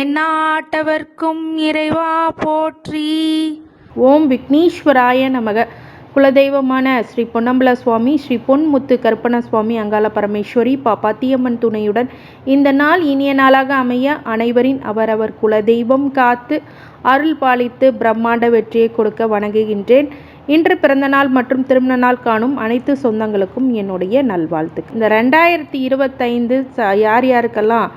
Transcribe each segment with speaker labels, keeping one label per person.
Speaker 1: எந்நாட்டவர்க்கும் இறைவா போற்றி.
Speaker 2: ஓம் விக்னேஸ்வராய நமக. குலதெய்வமான ஸ்ரீ பொன்னம்பல சுவாமி ஸ்ரீ பொன்முத்து கருப்பண சுவாமி அங்காள பரமேஸ்வரி பாப்பாத்தியம்மன் துணையுடன் இந்த நாள் இனிய நாளாக அமைய அனைவரின் அவரவர் குலதெய்வம் காத்து அருள் பாலித்து பிரம்மாண்ட வெற்றியை கொடுக்க வணங்குகின்றேன். இன்று பிறந்தநாள் மற்றும் திருமண நாள் காணும் அனைத்து சொந்தங்களுக்கும் என்னுடைய நல்வாழ்த்து இந்த ரெண்டாயிரத்தி இருபத்தைந்து யார் யாருக்கெல்லாம்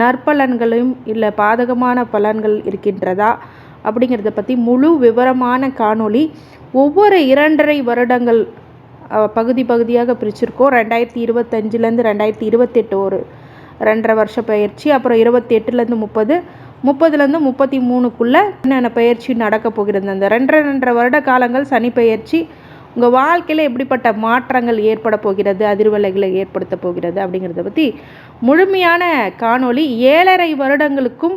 Speaker 2: நற்பலன்களும் இல்லை பாதகமான பலன்கள் இருக்கின்றதா? அப்படிங்கிறத பற்றி முழு விவரமான காணொளி ஒவ்வொரு இரண்டரை வருடங்கள் பகுதி பகுதியாக பிரிச்சிருக்கோம். ரெண்டாயிரத்தி இருபத்தஞ்சிலேருந்து ரெண்டாயிரத்தி இருபத்தெட்டு ஒரு ரெண்டரை வருஷ பயிற்சி அப்புறம் இருபத்தி எட்டுலேருந்து முப்பது முப்பதுலேருந்து முப்பத்தி மூணுக்குள்ளே என்னென்ன பயிற்சி நடக்க போகிறது? அந்த ரெண்டரை ரெண்டரை வருட காலங்கள் சனி பயிற்சி உங்கள் வாழ்க்கையில் எப்படிப்பட்ட மாற்றங்கள் ஏற்பட போகிறது அதிர்வலைகளை ஏற்படுத்த போகிறது அப்படிங்கிறத பற்றி முழுமையான காணொளி ஏழரை வருடங்களுக்கும்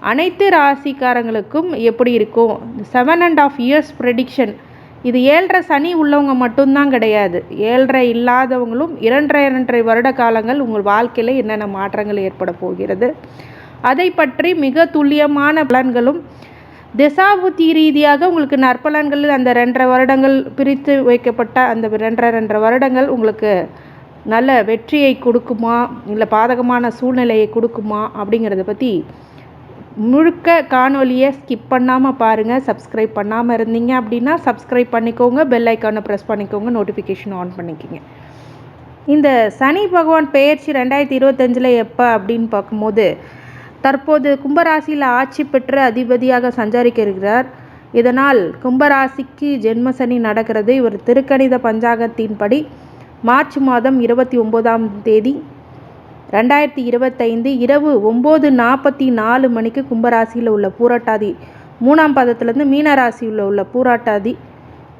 Speaker 2: அனைத்து ராசிக்காரங்களுக்கும் எப்படி இருக்கும் seven and half years prediction இது ஏழரை சனி உள்ளவங்க மட்டும்தான் கிடையாது. ஏழரை இல்லாதவங்களும் இரண்டரை இரண்டரை வருட காலங்கள் உங்கள் வாழ்க்கையில் என்னென்ன மாற்றங்கள் ஏற்பட போகிறது அதை பற்றி மிக துல்லியமான பலன்களும் திசாபுத்தி ரீதியாக உங்களுக்கு நற்பலன்கள் அந்த ரெண்டரை வருடங்கள் பிரித்து வைக்கப்பட்ட அந்த ரெண்டரை ரெண்டரை வருடங்கள் உங்களுக்கு நல்ல வெற்றியை கொடுக்குமா? இல்லை பாதகமான சூழ்நிலையை கொடுக்குமா? அப்படிங்கிறத பற்றி முழுக்க காணொலியை ஸ்கிப் பண்ணாமல் பாருங்கள் சப்ஸ்கிரைப் பண்ணாமல் இருந்தீங்க அப்படின்னா சப்ஸ்கிரைப் பண்ணிக்கோங்க. பெல் ஐக்கானை ப்ரெஸ் பண்ணிக்கோங்க. நோட்டிஃபிகேஷன் ஆன் பண்ணிக்கோங்க. இந்த சனி பகவான் பெயர்ச்சி ரெண்டாயிரத்தி இருபத்தஞ்சில் எப்போ அப்படின்னு பார்க்கும்போது தற்போது கும்பராசியில் ஆட்சி பெற்ற அதிபதியாக சஞ்சாரிக்க இருக்கிறார் இதனால் கும்பராசிக்கு ஜென்ம சனி நடக்கிறது. இவர் திருக்கணித பஞ்சாங்கத்தின்படி மார்ச் மாதம் இருபத்தி ஒம்போதாம் தேதி ரெண்டாயிரத்தி இருபத்தைந்து இரவு ஒம்பது நாற்பத்தி நாலு மணிக்கு கும்பராசியில் உள்ள பூரட்டாதி மூணாம் பாதத்திலிருந்து மீனராசியில் உள்ள பூராட்டாதி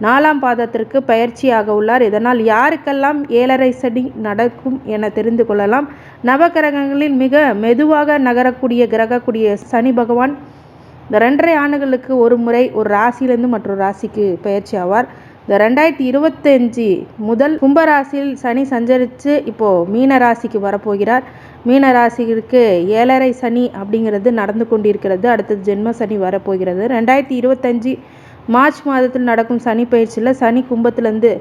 Speaker 2: நாலாம் பாதத்திற்கு பயிற்சியாக உள்ளார். இதனால் யாருக்கெல்லாம் ஏழரை சனி நடக்கும் என தெரிந்து கொள்ளலாம். நவகிரகங்களில் மிக மெதுவாக நகரக்கூடிய கிரகக்கூடிய சனி பகவான் இந்த ரெண்டரை ஆண்டுகளுக்கு ஒரு முறை ஒரு ராசியிலிருந்து மற்றொரு ராசிக்கு பயிற்சி ஆவார். இந்த ரெண்டாயிரத்தி இருபத்தஞ்சி முதல் கும்பராசியில் சனி சஞ்சரித்து இப்போது மீன ராசிக்கு வரப்போகிறார். மீன ராசிக்கு ஏழரை சனி அப்படிங்கிறது நடந்து கொண்டிருக்கிறது. அடுத்தது ஜென்ம சனி வரப்போகிறது. ரெண்டாயிரத்தி இருபத்தஞ்சி மார்ச் மாதத்தில் நடக்கும் சனி பயிற்சியில் சனி கும்பத்துலேருந்து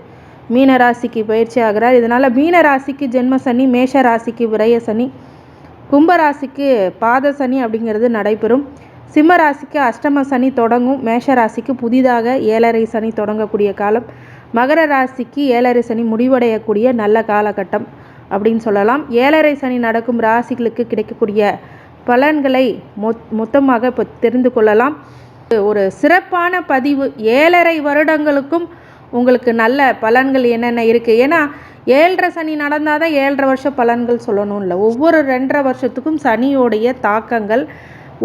Speaker 2: மீன ராசிக்கு பயிற்சி ஆகிறார். இதனால் மீன ராசிக்கு ஜென்ம சனி மேஷ ராசிக்கு விரய சனி கும்ப ராசிக்கு பாத சனி அப்படிங்கிறது நடைபெறும். சிம்ம ராசிக்கு அஷ்டம சனி தொடங்கும். மேஷ ராசிக்கு புதிதாக ஏழரை சனி தொடங்கக்கூடிய காலம். மகர ராசிக்கு ஏழரை சனி முடிவடையக்கூடிய நல்ல காலகட்டம் அப்படின்னு சொல்லலாம். ஏழரை சனி நடக்கும் ராசிகளுக்கு கிடைக்கக்கூடிய பலன்களை மொத் மொத்தமாக இப்போ தெரிந்து கொள்ளலாம். ஒரு சிறப்பான பதிவு. ஏழரை வருடங்களுக்கும் உங்களுக்கு நல்ல பலன்கள் என்னென்ன இருக்குது ஏன்னா ஏழரை சனி நடந்தால் தான் ஏழரை வருஷ பலன்கள் சொல்லணும் இல்லை ஒவ்வொரு ரெண்டரை வருஷத்துக்கும் சனியோடைய தாக்கங்கள்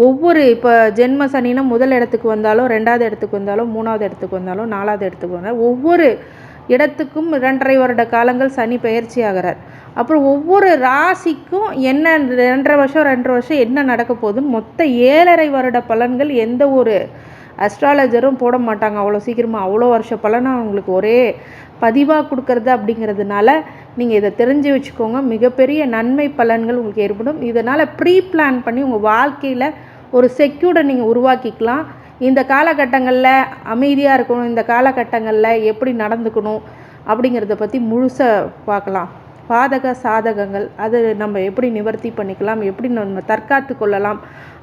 Speaker 2: ஒவ்வொரு இப்போ ஜென்ம சனினா முதல் இடத்துக்கு வந்தாலும் ரெண்டாவது இடத்துக்கு வந்தாலும் மூணாவது இடத்துக்கு வந்தாலும் நாலாவது இடத்துக்கு வந்தாலும் ஒவ்வொரு இடத்துக்கும் இரண்டரை வருட காலங்கள் சனி பயிற்சி ஆகிறார். அப்புறம் ஒவ்வொரு ராசிக்கும் என்ன ரெண்டரை வருஷம் ரெண்டரை வருஷம் என்ன நடக்க போகுதுன்னு மொத்த ஏழரை வருட பலன்கள் எந்த ஒரு அஸ்ட்ராலஜரும் போட மாட்டாங்க. அவ்வளோ சீக்கிரமாக அவ்வளோ வருஷ பலனை உங்களுக்கு ஒரே பதிவாக கொடுக்கறது அப்படிங்கிறதுனால நீங்கள் இதை தெரிஞ்சு வச்சுக்கோங்க. மிகப்பெரிய நன்மை பலன்கள் உங்களுக்கு ஏற்படும். இதனால் ப்ரீ பிளான் பண்ணி உங்கள் வாழ்க்கையில் ஒரு செக்யூர்டை நீங்கள் உருவாக்கிக்கலாம். இந்த காலகட்டங்களில் அமைதியாக இருக்கணும். இந்த காலகட்டங்களில் எப்படி நடந்துக்கணும் அப்படிங்கிறத பற்றி முழுசாக பார்க்கலாம். பாதக சாதகங்கள் அது நம்ம எப்படி நிவர்த்தி பண்ணிக்கலாம் எப்படி நம்ம தற்காத்து கொள்ளலாம்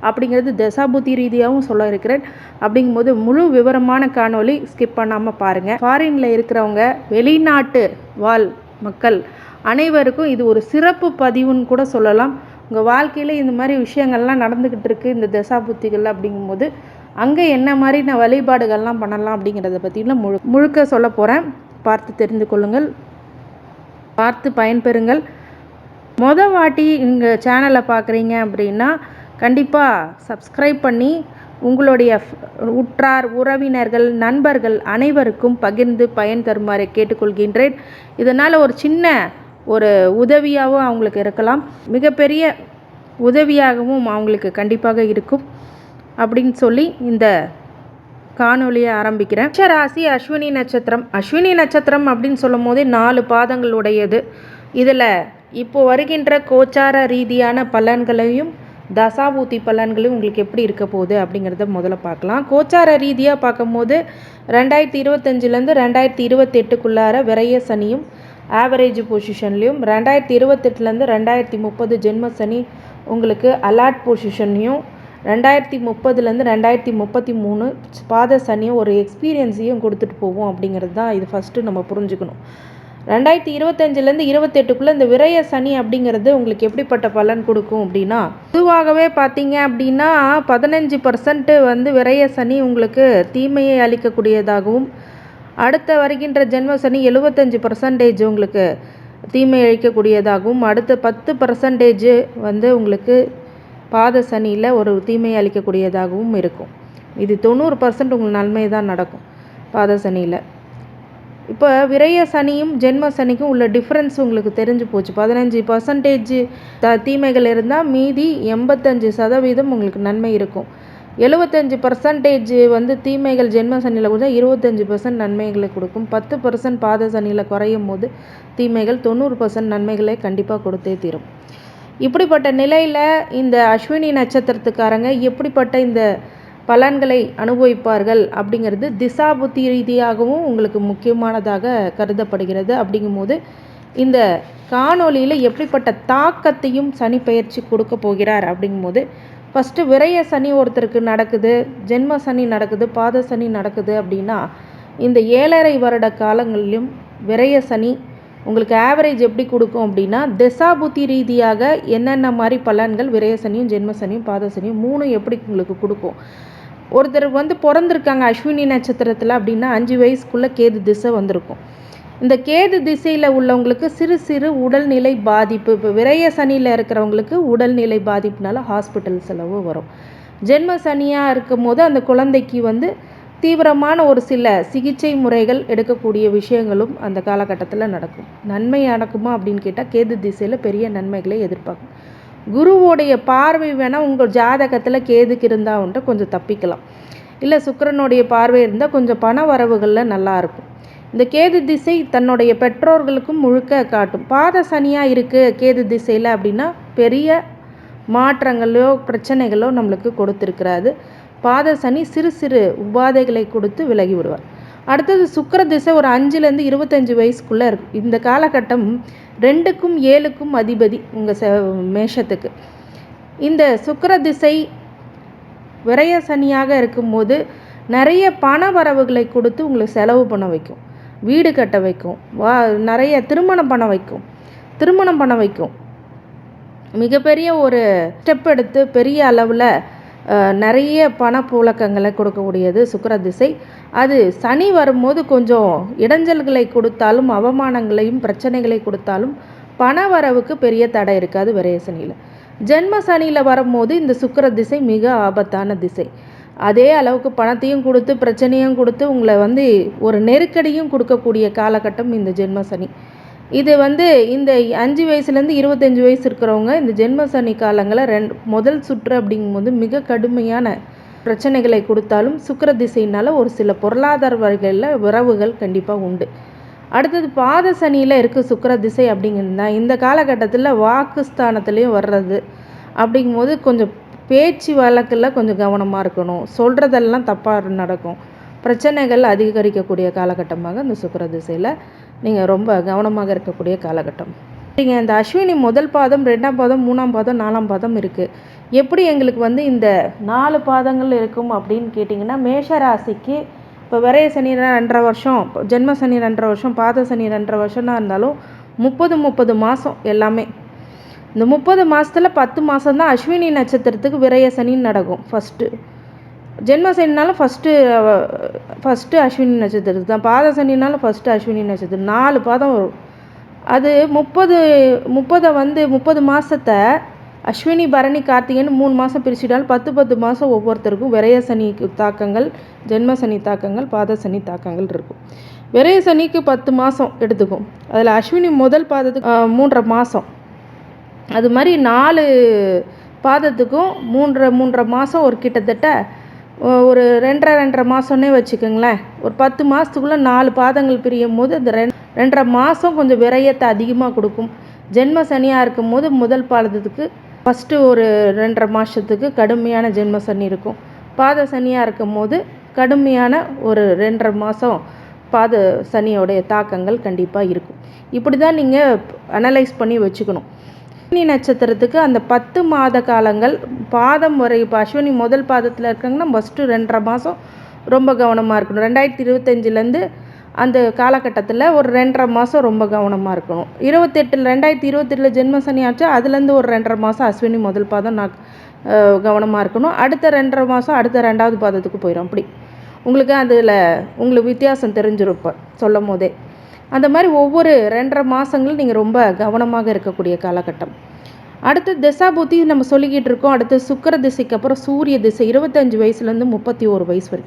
Speaker 2: அப்படிங்கிறது தசாபுத்தி ரீதியாகவும் சொல்ல இருக்கிறேன். அப்படிங்கும்போது முழு விவரமான காணொலி ஸ்கிப் பண்ணாமல் பாருங்கள் ஃபாரினில் இருக்கிறவங்க வெளிநாட்டு வாழ் மக்கள் அனைவருக்கும் இது ஒரு சிறப்பு பதிவுன்னு கூட சொல்லலாம். உங்கள் வாழ்க்கையில் இந்த மாதிரி விஷயங்கள்லாம் நடந்துக்கிட்டு இருக்குது இந்த தசாபுத்திகள் அப்படிங்கும்போது அங்கே என்ன மாதிரி நான் வழிபாடுகள்லாம் பண்ணலாம் அப்படிங்கிறத பற்றிலாம் முழு முழுக்க சொல்ல போகிறேன் பார்த்து தெரிந்து கொள்ளுங்கள். பார்த்து பயன்பெறுங்கள். மொத வாட்டி இங்கே சேனலை பார்க்குறீங்க அப்படின்னா கண்டிப்பாக சப்ஸ்கிரைப் பண்ணி உங்களுடைய உற்றார் உறவினர்கள் நண்பர்கள் அனைவருக்கும் பகிர்ந்து பயன் தருமாறு கேட்டுக்கொள்கின்றேன். இதனால் ஒரு சின்ன ஒரு உதவியாகவும் அவங்களுக்கு இருக்கலாம். மிகப்பெரிய உதவியாகவும் அவங்களுக்கு கண்டிப்பாக இருக்கும். அப்படின்னு சொல்லி இந்த காணொலியை ஆரம்பிக்கிறேன். ராசி அஸ்வினி நட்சத்திரம். அஸ்வினி நட்சத்திரம் அப்படின்னு சொல்லும் போதே நாலு பாதங்கள் உடையது இதில் இப்போ வருகின்ற கோச்சார ரீதியான பலன்களையும் தசாபூத்தி பலன்களையும் உங்களுக்கு எப்படி இருக்க போகுது அப்படிங்கிறத முதல்ல பார்க்கலாம். கோச்சார ரீதியாக பார்க்கும்போது ரெண்டாயிரத்தி இருபத்தஞ்சிலேருந்து ரெண்டாயிரத்தி இருபத்தெட்டுக்குள்ளார விரைய சனியும் ஆவரேஜ் பொசிஷன்லேயும் ரெண்டாயிரத்தி இருபத்தெட்டுலேருந்து ரெண்டாயிரத்தி முப்பது ஜென்ம சனி உங்களுக்கு அலாட் பொசிஷன்லையும் ரெண்டாயிரத்தி முப்பதுலேருந்து ரெண்டாயிரத்தி முப்பத்தி மூணு பாத சனியும் ஒரு எக்ஸ்பீரியன்ஸையும் கொடுத்துட்டு போவோம் அப்படிங்கிறது தான் இது ஃபஸ்ட்டு நம்ம புரிஞ்சுக்கணும். ரெண்டாயிரத்தி இருபத்தஞ்சிலேருந்து இருபத்தெட்டுக்குள்ளே இந்த விரய சனி அப்படிங்கிறது உங்களுக்கு எப்படிப்பட்ட பலன் கொடுக்கும் அப்படின்னா பொதுவாகவே பார்த்தீங்க அப்படின்னா பதினஞ்சு பர்சன்ட்டு வந்து விரய சனி உங்களுக்கு தீமையை அளிக்கக்கூடியதாகவும் அடுத்த வருகின்ற ஜென்ம சனி எழுபத்தஞ்சு பர்சன்டேஜ் உங்களுக்கு தீமை அளிக்கக்கூடியதாகவும் அடுத்த பத்து பர்சன்டேஜ் வந்து உங்களுக்கு பாத சனியில் ஒரு தீமை அளிக்கக்கூடியதாகவும் இருக்கும். இது தொண்ணூறு பர்சன்ட் உங்களுக்கு நன்மை தான் நடக்கும் பாத சனியில். இப்போ விரைய சனியும் ஜென்ம சனிக்கும் உள்ள டிஃப்ரென்ஸ் உங்களுக்கு தெரிஞ்சு போச்சு. பதினஞ்சு பர்சன்டேஜ் த தீமைகள் இருந்தால் மீதி எண்பத்தஞ்சு சதவீதம் உங்களுக்கு நன்மை இருக்கும். எழுபத்தஞ்சு பர்சன்டேஜ் வந்து தீமைகள் ஜென்ம சனியில் கொடுத்தா இருபத்தஞ்சி பர்சன்ட் நன்மைகளை கொடுக்கும். பத்து பர்சன்ட் பாத சனியில் குறையும் போது தீமைகள் தொண்ணூறு பர்சன்ட் நன்மைகளை கண்டிப்பாக கொடுத்தே தீரும். இப்படிப்பட்ட நிலையில் இந்த அஸ்வினி நட்சத்திரத்துக்காரங்க எப்படிப்பட்ட இந்த பலன்களை அனுபவிப்பார்கள் அப்படிங்கிறது திசா புத்தி ரீதியாகவும் உங்களுக்கு முக்கியமானதாக கருதப்படுகிறது. அப்படிங்கும்போது இந்த காணொலியில் எப்படிப்பட்ட தாக்கத்தையும் சனி பயிற்சி கொடுக்க போகிறார் அப்படிங்கும்போது ஃபஸ்ட்டு விரய சனி ஒருத்தருக்கு நடக்குது ஜென்ம சனி நடக்குது பாத சனி நடக்குது அப்படின்னா இந்த ஏழரை வருட காலங்களிலும் விரய சனி உங்களுக்கு ஆவரேஜ் எப்படி கொடுக்கும் அப்படின்னா தசாபுத்தி ரீதியாக என்னென்ன மாதிரி பலன்கள் விரயசனியும் ஜென்மசனியும் பாதசனியும் மூணும் எப்படி உங்களுக்கு கொடுக்கும்? ஒருத்தர் வந்து பிறந்திருக்காங்க அஸ்வினி நட்சத்திரத்தில் அப்படின்னா அஞ்சு வயசுக்குள்ளே கேது திசை வந்திருக்கும். இந்த கேது திசையில் உள்ளவங்களுக்கு சிறு சிறு உடல்நிலை பாதிப்பு இப்போ விரைய சனியில் இருக்கிறவங்களுக்கு உடல்நிலை பாதிப்புனால ஹாஸ்பிட்டல் செலவு வரும். ஜென்ம சனியாக இருக்கும் போது அந்த குழந்தைக்கு வந்து தீவிரமான ஒரு சில சிகிச்சை முறைகள் எடுக்கக்கூடிய விஷயங்களும் அந்த காலகட்டத்தில் நடக்கும். நன்மை நடக்குமா அப்படின்னு கேட்டால் கேது திசையில் பெரிய நன்மைகளை எதிர்பார்க்கும். குருவோடைய பார்வை வேணால் உங்கள் ஜாதகத்தில் கேதுக்கு இருந்தால் வந்துட்டு கொஞ்சம் தப்பிக்கலாம். இல்லை சுக்கரனுடைய பார்வை இருந்தால் கொஞ்சம் பண வரவுகளில் நல்லாயிருக்கும் இந்த கேது திசை தன்னுடைய பெற்றோர்களுக்கும் முழுக்க காட்டும். பாத சனியாக இருக்குது கேது திசையில் அப்படின்னா பெரிய மாற்றங்களோ பிரச்சனைகளோ நம்மளுக்கு கொடுத்துருக்கிறாரு. பாத சனி சிறு சிறு உபாதைகளை கொடுத்து விலகி விடுவார். அடுத்தது சுக்கர திசை ஒரு அஞ்சுலேருந்து இருபத்தஞ்சி வயசுக்குள்ளே இருக்கும். இந்த காலகட்டம் ரெண்டுக்கும் ஏழுக்கும் அதிபதி உங்கள் ச மேஷத்துக்கு. இந்த சுக்கர திசை விரய சனியாக இருக்கும்போது நிறைய பண வரவுகளை கொடுத்து உங்களை செலவு பண்ண வைக்கும். வீடு கட்ட வைக்கும். வா நிறைய திருமணம் பண்ண வைக்கும். திருமணம் பண்ண வைக்கும். மிகப்பெரிய ஒரு ஸ்டெப் எடுத்து பெரிய அளவில் நிறைய பணப்புழக்கங்களை கொடுக்கக்கூடியது சுக்கர திசை அது சனி வரும்போது கொஞ்சம் இடைஞ்சல்களை கொடுத்தாலும் அவமானங்களையும் பிரச்சனைகளை கொடுத்தாலும் பண வரவுக்கு பெரிய தடை இருக்காது விரைய சனியில். ஜென்ம சனியில் வரும்போது இந்த சுக்கர திசை மிக ஆபத்தான திசை. அதே அளவுக்கு பணத்தையும் கொடுத்து பிரச்சனையும் கொடுத்து உங்களை வந்து ஒரு நெருக்கடியும் கொடுக்கக்கூடிய காலகட்டம் இந்த ஜென்ம சனி. இது வந்து இந்த அஞ்சு வயசுலேருந்து இருபத்தஞ்சி வயசு இருக்கிறவங்க இந்த ஜென்ம சனி காலங்களில் ரெண்டு முதல் சுற்று அப்படிங்கும்போது மிக கடுமையான பிரச்சனைகளை கொடுத்தாலும் சுக்கர திசையினால் ஒரு சில பொருளாதார வகைகளில் உறவுகள் கண்டிப்பாக உண்டு. அடுத்தது பாத சனியில் இருக்குது சுக்கர திசை அப்படிங்கிறது இந்த காலகட்டத்தில் வாக்குஸ்தானத்துலேயும் வர்றது அப்படிங்கும்போது கொஞ்சம் பேச்சு வழக்கில் கொஞ்சம் கவனமாக இருக்கணும். சொல்கிறதெல்லாம் தப்பாக நடக்கும். பிரச்சனைகள் அதிகரிக்கக்கூடிய காலகட்டமாக இந்த சுக்கர திசையில் நீங்கள் ரொம்ப கவனமாக இருக்கக்கூடிய காலகட்டம். நீங்கள் இந்த அஸ்வினி முதல் பாதம் ரெண்டாம் பாதம் மூணாம் பாதம் நாலாம் பாதம் இருக்குது எப்படி எங்களுக்கு வந்து இந்த நாலு பாதங்கள் இருக்கும் அப்படின்னு கேட்டிங்கன்னா மேஷ ராசிக்கு இப்போ விரைய சனி ரெண்டரை வருஷம் ஜென்ம சனி ரெண்டரை வருஷம் பாத சனி ரெண்டரை வருஷம்னா இருந்தாலும் முப்பது முப்பது மாதம் எல்லாமே. இந்த முப்பது மாதத்தில் பத்து மாதம் தான் அஸ்வினி நட்சத்திரத்துக்கு விரைய சனின்னு நடக்கும். ஃபஸ்ட்டு ஜென்ம சனினாலும் ஃபஸ்ட்டு ஃபஸ்ட்டு அஸ்வினி நட்சத்திரம் தான். பாத சனினாலும் ஃபஸ்ட்டு அஸ்வினி நட்சத்திரம். நாலு பாதம் வரும். அது முப்பது முப்பதை வந்து முப்பது மாதத்தை அஸ்வினி பரணி கார்த்திகைன்னு மூணு மாதம் பிரிச்சுட்டாலும் பத்து பத்து மாதம் ஒவ்வொருத்தருக்கும் விரைய சனி தாக்கங்கள் ஜென்ம சனி தாக்கங்கள் பாத சனி தாக்கங்கள் இருக்கும். விரைய சனிக்கு பத்து மாதம் எடுத்துக்கும். அதில் அஸ்வினி முதல் பாதத்துக்கு மூன்றரை மாதம் அது மாதிரி நாலு பாதத்துக்கும் மூன்றரை மூன்றரை மாதம் ஒரு கிட்டத்தட்ட ஒரு ரெண்டரை ரெண்டரை மாதம்னே வச்சுக்கோங்களேன். ஒரு பத்து மாதத்துக்குள்ளே நாலு பாதங்கள் பிரியும் போது அந்த ரெண் ரெண்டரை மாதம் கொஞ்சம் விரயத்தை அதிகமாக கொடுக்கும். ஜென்ம சனியாக இருக்கும் போது முதல் பாதத்துக்கு ஃபஸ்ட்டு ஒரு ரெண்டரை மாதத்துக்கு கடுமையான ஜென்ம சனி இருக்கும். பாத சனியாக இருக்கும் போது கடுமையான ஒரு ரெண்டரை மாதம் பாத சனியோடைய தாக்கங்கள் கண்டிப்பாக இருக்கும். இப்படி தான் நீங்கள் அனலைஸ் பண்ணி வச்சுக்கணும். அஸ்வினி நட்சத்திரத்துக்கு அந்த பத்து மாத காலங்கள் பாதம் வரை இப்போ அஸ்வினி முதல் பாதத்தில் இருக்காங்கன்னா ஃபஸ்ட்டு ரெண்டரை மாதம் ரொம்ப கவனமாக இருக்கணும். ரெண்டாயிரத்தி இருபத்தஞ்சிலேருந்து அந்த காலகட்டத்தில் ஒரு ரெண்டரை மாதம் ரொம்ப கவனமாக இருக்கணும். இருபத்தெட்டில் ரெண்டாயிரத்தி இருபத்தெட்டில் ஜென்ம சனி ஆச்சு அதுலேருந்து ஒரு ரெண்டரை மாதம் அஸ்வினி முதல் பாதம் நான் கவனமாக இருக்கணும். அடுத்த ரெண்டரை மாதம் அடுத்த ரெண்டாவது பாதத்துக்கு போயிடும் அப்படி. உங்களுக்கு அதில் உங்களுக்கு வித்தியாசம் தெரிஞ்சிருப்பேன் இப்போ சொல்லும் போதே. அந்த மாதிரி ஒவ்வொரு ரெண்டரை மாதங்களும் நீங்கள் ரொம்ப கவனமாக இருக்கக்கூடிய காலகட்டம். அடுத்து திசாபுத்தி நம்ம சொல்லிக்கிட்டு இருக்கோம். அடுத்து சுக்கர திசைக்கு அப்புறம் சூரிய திசை இருபத்தஞ்சி வயசுலேருந்து முப்பத்தி ஒரு வயசு வரை.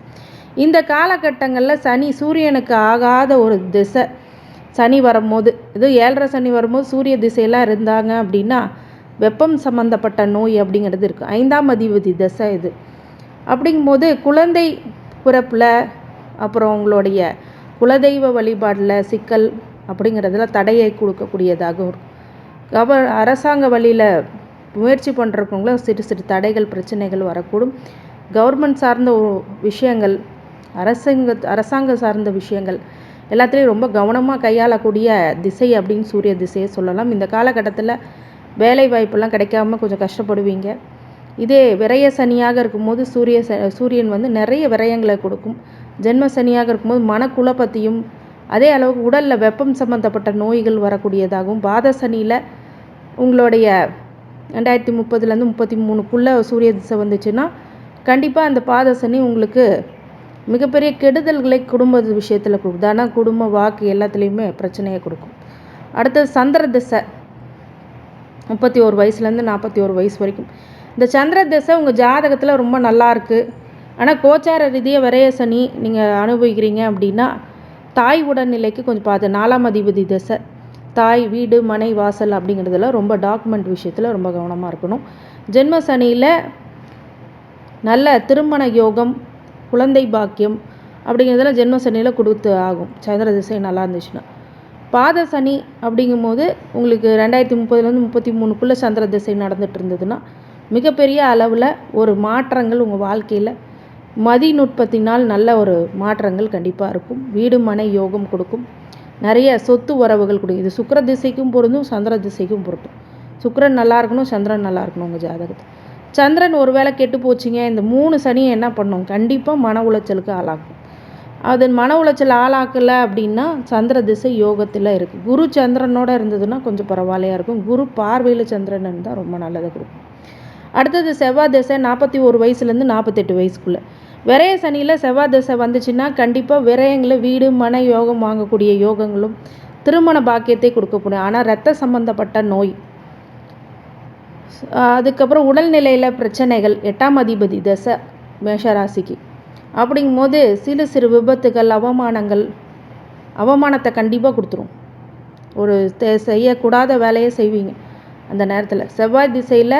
Speaker 2: இந்த காலகட்டங்களில் சனி சூரியனுக்கு ஆகாத ஒரு திசை. சனி வரும்போது இது ஏழரை சனி வரும்போது சூரிய திசையெல்லாம் இருந்தாங்க அப்படின்னா வெப்பம் சம்மந்தப்பட்ட நோய் அப்படிங்கிறது இருக்குது ஐந்தாம் அதிபதி திசை இது. அப்படிங்கும்போது குழந்தை பிறப்பில் அப்புறம் உங்களுடைய குலதெய்வ வழிபாடில் சிக்கல் அப்படிங்கிறதுல தடையை கொடுக்கக்கூடியதாகவும் இருக்கும். கவ அரசாங்க வழியில் முயற்சி பண்ணுறவங்களும் சிறு சிறு தடைகள் பிரச்சனைகள் வரக்கூடும். கவர்மெண்ட் சார்ந்த விஷயங்கள் அரசாங்க அரசாங்கம் சார்ந்த விஷயங்கள் எல்லாத்துலேயும் ரொம்ப கவனமாக கையாளக்கூடிய திசை அப்படின்னு சூரிய திசையை சொல்லலாம். இந்த காலகட்டத்தில் வேலை வாய்ப்பெல்லாம் கிடைக்காம கொஞ்சம் கஷ்டப்படுவீங்க. இதே விரய சனியாக இருக்கும்போது சூரிய ச சூரியன் வந்து நிறைய விரயங்களை கொடுக்கும். ஜென்ம சனியாக இருக்கும்போது மனக்குழப்பத்தையும் அதே அளவுக்கு உடலில் வெப்பம் சம்மந்தப்பட்ட நோய்கள் வரக்கூடியதாகவும் பாத சனியில் உங்களுடைய ரெண்டாயிரத்தி முப்பதுலேருந்து முப்பத்தி மூணுக்குள்ளே சூரிய திசை வந்துச்சுன்னா கண்டிப்பாக அந்த பாத சனி உங்களுக்கு மிகப்பெரிய கெடுதல்களை குடும்ப விஷயத்தில் கொடுக்கும். ஆனால் குடும்ப வாக்கு எல்லாத்துலேயுமே பிரச்சனையை கொடுக்கும். அடுத்தது சந்திர திசை. முப்பத்தி ஒரு வயசுலேருந்து நாற்பத்தி ஒரு வயசு வரைக்கும். இந்த சந்திர திசை உங்கள் ஜாதகத்தில் ரொம்ப நல்லா இருக்குது ஆனால் கோச்சார ரீதியாக விரைய சனி நீங்கள் அனுபவிக்கிறீங்க அப்படின்னா தாய் உடல்நிலைக்கு கொஞ்சம் பார்த்து நாலாம் அதிபதி திசை தாய் வீடு மனை வாசல் அப்படிங்கிறதுல ரொம்ப டாக்குமெண்ட் விஷயத்தில் ரொம்ப கவனமாக இருக்கணும். ஜென்ம சனியில் நல்ல திருமண யோகம் குழந்தை பாக்கியம் அப்படிங்கிறதுல ஜென்ம சனியில் கொடுத்து ஆகும். சந்திர திசை நல்லா இருந்துச்சுன்னா. பாத சனி அப்படிங்கும்போது உங்களுக்கு ரெண்டாயிரத்தி முப்பதுலேருந்து முப்பத்தி மூணுக்குள்ளே சந்திர திசை நடந்துகிட்டு இருந்ததுன்னா மிகப்பெரிய அளவில் ஒரு மாற்றங்கள் உங்கள் வாழ்க்கையில் மதிநுட்பத்தினால் நல்ல ஒரு மாற்றங்கள் கண்டிப்பாக இருக்கும். வீடு மனை யோகம் கொடுக்கும். நிறைய சொத்து உறவுகள் கொடுக்கும். இது சுக்கர திசைக்கும் பொருந்தும் சந்திர திசைக்கும் பொருந்தும். சுக்கரன் நல்லா இருக்கணும் சந்திரன் நல்லா இருக்கணும் உங்கள் ஜாதகத்தில். சந்திரன் ஒரு வேளை கெட்டு போச்சுங்க இந்த மூணு சனியை என்ன பண்ணும்? கண்டிப்பாக மன உளைச்சலுக்கு ஆளாக்கும் அது மன உளைச்சல் ஆளாக்கலை அப்படின்னா சந்திர திசை யோகத்தில் இருக்குது குரு சந்திரனோட இருந்ததுன்னா கொஞ்சம் பரவாயில்லையாக இருக்கும். குரு பார்வையில் சந்திரன் இருந்தால் ரொம்ப நல்லதை கொடுக்கும். அடுத்தது செவ்வாய் திசை நாற்பத்தி ஒரு வயசுலேருந்து நாற்பத்தெட்டு வயசுக்குள்ளே. விரய சனியில் செவ்வாய் தசை வந்துச்சுன்னா கண்டிப்பாக விரயங்களை வீடு மன யோகம் வாங்கக்கூடிய யோகங்களும் திருமண பாக்கியத்தை கொடுக்கக்கூடும் ஆனால் ரத்த சம்பந்தப்பட்ட நோய். அதுக்கப்புறம் உடல்நிலையில் பிரச்சனைகள் எட்டாம் அதிபதி தசை மேஷராசிக்கு. அப்படிங்கும்போது சிறு சிறு விபத்துகள் அவமானங்கள் அவமானத்தை கண்டிப்பாக கொடுத்துரும். ஒரு செய்யக்கூடாத வேலையை செய்வீங்க. அந்த நேரத்தில் செவ்வாய் திசையில்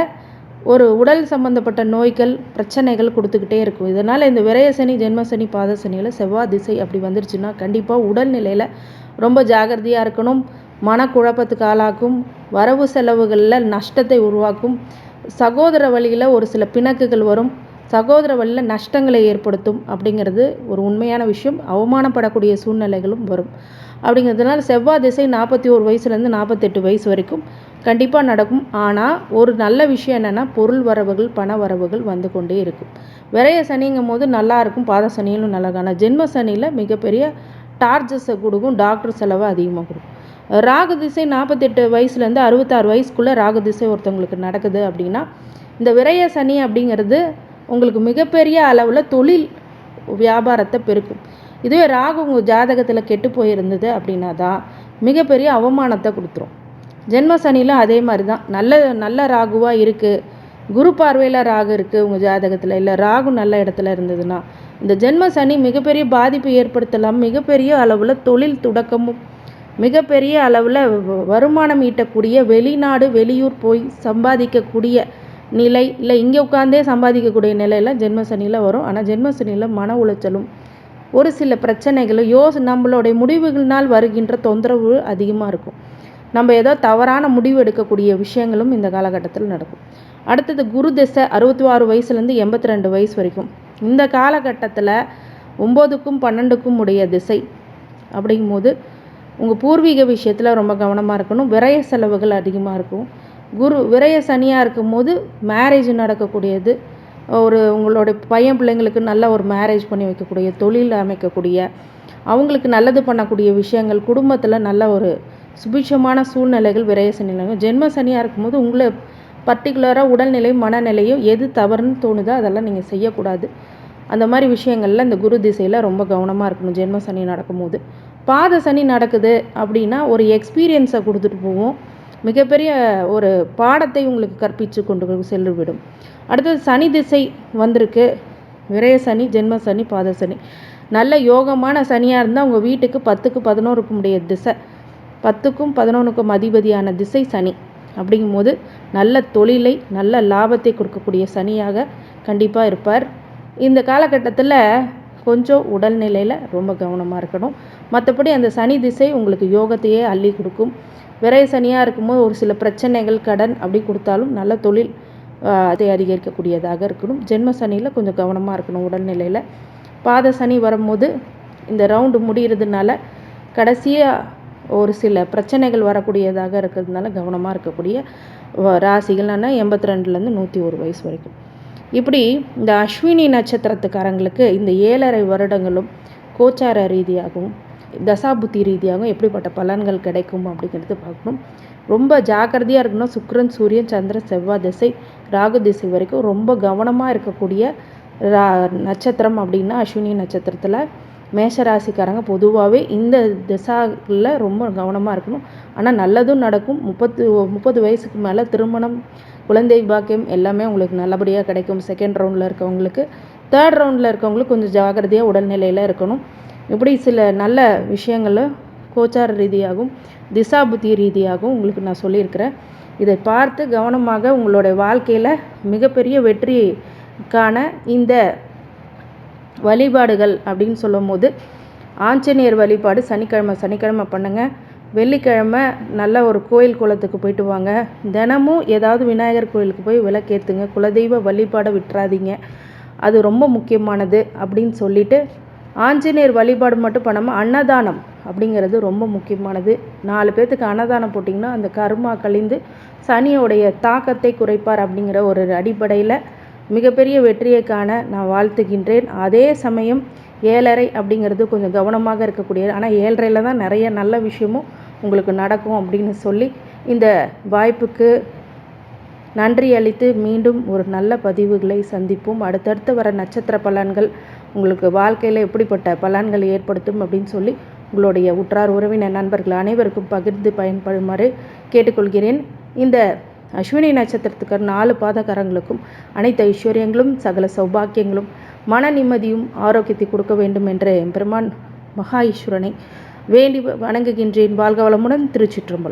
Speaker 2: ஒரு உடல் சம்மந்தப்பட்ட நோய்கள் பிரச்சனைகள் கொடுத்துக்கிட்டே இருக்கும். இதனால் இந்த விரயசனி ஜென்மசனி பாதசனியில் செவ்வாய் திசை அப்படி வந்துருச்சுன்னா கண்டிப்பாக உடல்நிலையில் ரொம்ப ஜாகிரதையாக இருக்கணும். மனக்குழப்பத்துக்கு ஆளாக்கும். வரவு செலவுகளில் நஷ்டத்தை உருவாக்கும். சகோதர வழியில் ஒரு சில பிணக்குகள் வரும். சகோதர வழியில் நஷ்டங்களை ஏற்படுத்தும் அப்படிங்கிறது ஒரு உண்மையான விஷயம். அவமானப்படக்கூடிய சூழ்நிலைகளும் வரும். அப்படிங்கிறதுனால செவ்வாய் திசை நாற்பத்தி ஒரு வயசுலேருந்து நாற்பத்தெட்டு வயசு வரைக்கும் கண்டிப்பாக நடக்கும். ஆனால் ஒரு நல்ல விஷயம் என்னென்னா பொருள் வரவுகள் பண வரவுகள் வந்து கொண்டே இருக்கும். விரைய சனிங்கும் போது நல்லா இருக்கும் பாத சனியிலும் நல்லா ஆனால் ஜென்ம சனியில் மிகப்பெரிய டார்ஜஸை கொடுக்கும் டாக்டர் செலவை அதிகமாக கொடுக்கும். ராகு திசை நாற்பத்தெட்டு வயசுலேருந்து அறுபத்தாறு வயசுக்குள்ளே ராகு திசை ஒருத்தவங்களுக்கு நடக்குது அப்படின்னா இந்த விரைய சனி அப்படிங்கிறது உங்களுக்கு மிகப்பெரிய அளவில் தொழில் வியாபாரத்தை பெருக்கும். இதுவே ராகு உங்கள் ஜாதகத்தில் கெட்டு போயிருந்தது அப்படின்னா தான் மிகப்பெரிய அவமானத்தை கொடுத்துரும். ஜென்ம சனியில் அதே மாதிரி தான் நல்ல நல்ல ராகுவாக இருக்குது குரு பார்வையில் ராகு இருக்குது உங்கள் ஜாதகத்தில். இல்லை ராகு நல்ல இடத்துல இருந்ததுன்னா இந்த ஜென்ம சனி மிகப்பெரிய பாதிப்பு ஏற்படுத்தலாம். மிகப்பெரிய அளவில் தொழில் தொடக்கமும் மிகப்பெரிய அளவில் வருமானம் ஈட்டக்கூடிய வெளிநாடு வெளியூர் போய் சம்பாதிக்கக்கூடிய நிலை இல்லை இங்கே உட்காந்தே சம்பாதிக்கக்கூடிய நிலையெல்லாம் ஜென்ம சனியில் வரும். ஆனால் ஜென்ம சனியில் மன உளைச்சலும் ஒரு சில பிரச்சனைகளும் யோஸ் நம்மளுடைய முடிவுகளினால் வருகின்ற தொந்தரவு அதிகமாக இருக்கும். நம்ம ஏதோ தவறான முடிவு எடுக்கக்கூடிய விஷயங்களும் இந்த காலகட்டத்தில் நடக்கும். அடுத்தது குரு திசை அறுபத்தி ஆறு வயசுலேருந்து எண்பத்தி ரெண்டு வயசு வரைக்கும். இந்த காலகட்டத்தில் ஒம்போதுக்கும் பன்னெண்டுக்கும் உடைய திசை அப்படிங்கும்போது உங்கள் பூர்வீக விஷயத்தில் ரொம்ப கவனமாக இருக்கணும். விரய செலவுகள் அதிகமாக இருக்கும். குரு விரய சனியாக இருக்கும்போது மேரேஜ் நடக்கக்கூடியது. ஒரு உங்களோட பையன் பிள்ளைங்களுக்கு நல்ல ஒரு மேரேஜ் பண்ணி வைக்கக்கூடிய தொழில் அமைக்கக்கூடிய அவங்களுக்கு நல்லது பண்ணக்கூடிய விஷயங்கள் குடும்பத்தில் நல்ல ஒரு சுபிட்சமான சூழ்நிலைகள் விரைய சனியில் ஜென்ம சனியாக இருக்கும்போது உங்களை பர்டிகுலராக உடல்நிலையும் மனநிலையும் எது தவறுன்னு தோணுதோ அதெல்லாம் நீங்கள் செய்யக்கூடாது. அந்த மாதிரி விஷயங்களில் இந்த குரு திசையில் ரொம்ப கவனமாக இருக்கணும். ஜென்ம சனி நடக்கும்போது. பாத சனி நடக்குது அப்படின்னா ஒரு எக்ஸ்பீரியன்ஸை கொடுத்துட்டு போவோம். மிகப்பெரிய ஒரு பாடத்தை உங்களுக்கு கற்பித்து கொண்டு சென்று விடும் அடுத்தது சனி திசை வந்திருக்கு. விரய சனி ஜென்ம சனி பாத சனி. நல்ல யோகமான சனியாக இருந்தால் உங்கள் வீட்டுக்கு பத்துக்கு பதினோருக்கும் உடைய திசை. பத்துக்கும் பதினொன்றுக்கும் அதிபதியான திசை சனி. அப்படிங்கும்போது நல்ல தொழிலை நல்ல லாபத்தை கொடுக்கக்கூடிய சனியாக கண்டிப்பாக இருப்பார். இந்த காலகட்டத்தில் கொஞ்சம் உடல்நிலையில் ரொம்ப கவனமாக இருக்கணும். மற்றபடி அந்த சனி திசை உங்களுக்கு யோகத்தையே அள்ளி கொடுக்கும். விரை சனியாக இருக்கும்போது ஒரு சில பிரச்சனைகள் கடன் அப்படி கொடுத்தாலும் நல்ல தொழில் அதை அதிகரிக்கக்கூடியதாக இருக்கணும். ஜென்ம சனியில் கொஞ்சம் கவனமாக இருக்கணும் உடல்நிலையில். பாத சனி வரும்போது இந்த ரவுண்டு முடிகிறதுனால கடைசியாக ஒரு சில பிரச்சனைகள் வரக்கூடியதாக இருக்கிறதுனால கவனமாக இருக்கக்கூடிய ராசிகள்னா எண்பத்தி ரெண்டுலேருந்து நூற்றி ஒரு வயசு வரைக்கும். இப்படி இந்த அஸ்வினி நட்சத்திரத்துக்காரங்களுக்கு இந்த ஏழரை வருடங்களும் கோச்சார ரீதியாகவும் தசாபுத்தி ரீதியாகவும் எப்படிப்பட்ட பலன்கள் கிடைக்கும் அப்படிங்கிறது பார்க்கணும். ரொம்ப ஜாக்கிரதையாக இருக்கணும். சுக்ரன் சூரியன் சந்திரன் செவ்வாய் திசை ராகு திசை வரைக்கும் ரொம்ப கவனமாக இருக்கக்கூடிய ரா நட்சத்திரம் அப்படின்னா அஸ்வினி நட்சத்திரத்தில் மேஷராசிக்காரங்க பொதுவாகவே இந்த திசாவில் ரொம்ப கவனமாக இருக்கணும். ஆனால் நல்லதும் நடக்கும். முப்பத்து முப்பது வயசுக்கு மேலே திருமணம் குழந்தை பாக்கியம் எல்லாமே உங்களுக்கு நல்லபடியாக கிடைக்கும். செகண்ட் ரவுண்டில் இருக்கவங்களுக்கு தேர்ட் ரவுண்டில் இருக்கவங்களுக்கு கொஞ்சம் ஜாகிரதையாக உடல்நிலையில் இருக்கணும். இப்படி சில நல்ல விஷயங்களை கோச்சார ரீதியாகவும் திசா புத்தி ரீதியாகவும் உங்களுக்கு நான் சொல்லியிருக்கிறேன். இதை பார்த்து கவனமாக உங்களுடைய வாழ்க்கையில் மிகப்பெரிய வெற்றிக்கான இந்த வழிபாடுகள் அப்படின்னு சொல்லும் போது ஆஞ்சநேயர் வழிபாடு சனிக்கிழமை சனிக்கிழமை பண்ணுங்கள் வெள்ளிக்கிழமை நல்ல ஒரு கோயில் குளத்துக்கு போயிட்டு வாங்க. தினமும் ஏதாவது விநாயகர் கோயிலுக்கு போய் விளக்கேற்றுங்க குலதெய்வ வழிபாடை விட்டுறாதீங்க. அது ரொம்ப முக்கியமானது அப்படின்னு சொல்லிவிட்டு ஆஞ்சநேயர் வழிபாடு மட்டும் பண்ணாமல் அன்னதானம் அப்படிங்கிறது ரொம்ப முக்கியமானது. நாலு பேர்த்துக்கு அன்னதானம் போட்டிங்கன்னா அந்த கருமா கழிந்து சனியோடைய தாக்கத்தை குறைப்பார் அப்படிங்கிற ஒரு அடிப்படையில் மிகப்பெரிய வெற்றியை காண நான் வாழ்த்துகின்றேன். அதே சமயம் ஏழரை அப்படிங்கிறது கொஞ்சம் கவனமாக இருக்கக்கூடியது. ஆனால் ஏழரையில் தான் நிறைய நல்ல விஷயமும் உங்களுக்கு நடக்கும் அப்படின்னு சொல்லி இந்த வாய்ப்புக்கு நன்றி அளித்து மீண்டும் ஒரு நல்ல பதிவுகளை சந்திப்போம். அடுத்தடுத்து வர நட்சத்திர பலன்கள் உங்களுக்கு வாழ்க்கையில் எப்படிப்பட்ட பலன்கள் ஏற்படுத்தும் அப்படின்னு சொல்லி உங்களுடைய உற்றார் உறவினர் நண்பர்கள் அனைவருக்கும் பகிர்ந்து பயன்படுமாறு கேட்டுக்கொள்கிறேன். இந்த அஸ்வினி நட்சத்திரத்துக்கு நாலு பாதகாரங்களுக்கும் அனைத்து ஐஸ்வர்யங்களும் சகல சௌபாக்கியங்களும் மன நிம்மதியும் ஆரோக்கியத்தை கொடுக்க வேண்டும் என்ற பெருமான் மகா ஈஸ்வரனை வேண்டி வணங்குகின்றேன். வாழ்க வளமுடன் திருச்சிற்றம்பலம்.